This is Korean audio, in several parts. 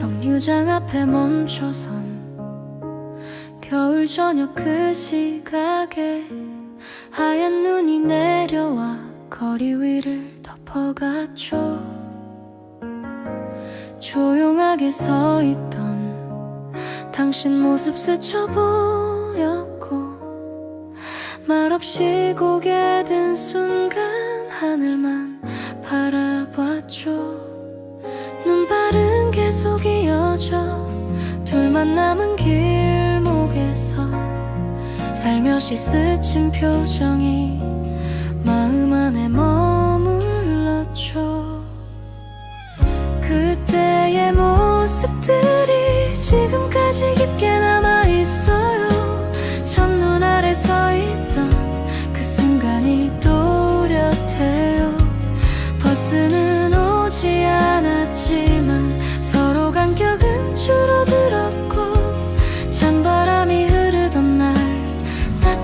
야구장 앞에 멈춰선 겨울 저녁 그 시각에 하얀 눈이 내려와 거리 위를 덮어갔죠. 조용하게 서 있던 당신 모습 스쳐 보였고 말없이 고개 든 순간 하늘만 바라봤죠. 눈발은 계속 이 어져. 둘만 남은 길목에서 살며시 스친 표정이 마음 안에 머물렀죠. 그때의 모습들이 지금까지 깊게 남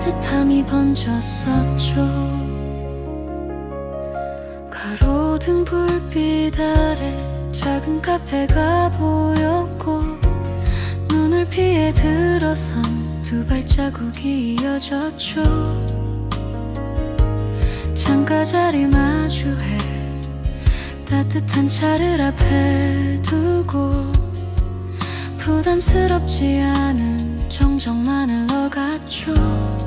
따뜻함이 번졌었죠. 가로등 불빛 아래 작은 카페가 보였고 눈을 피해 들어선 두 발자국이 이어졌죠. 창가 자리 마주해 따뜻한 차를 앞에 두고 부담스럽지 않은 정적만 흘러갔죠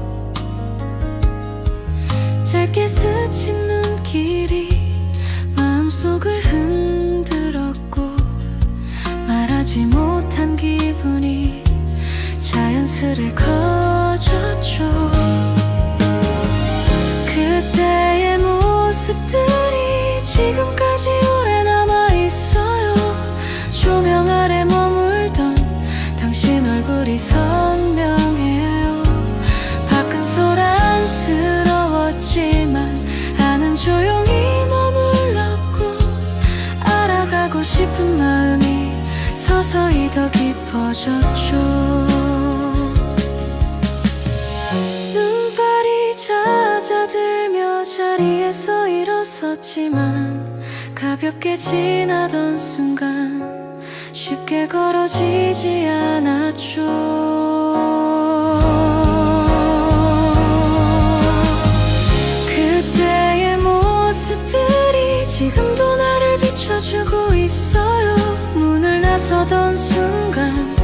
짧게 스친 눈길이 마음속을 흔들었고 말하지 못한 기분이 자연스레 커졌죠. 그때의 모습들이 지금까지 오래 남아있어요. 조명 아래 머물던 당신 얼굴이 선명 소란스러웠지만 안은 조용히 머물렀고 알아가고 싶은 마음이 서서히 더 깊어졌죠. 눈발이 잦아들며 자리에서 일어섰지만 가볍게 지나던 순간 쉽게 걸어지지 않았죠 주고 있어요. 문을 나서던 순간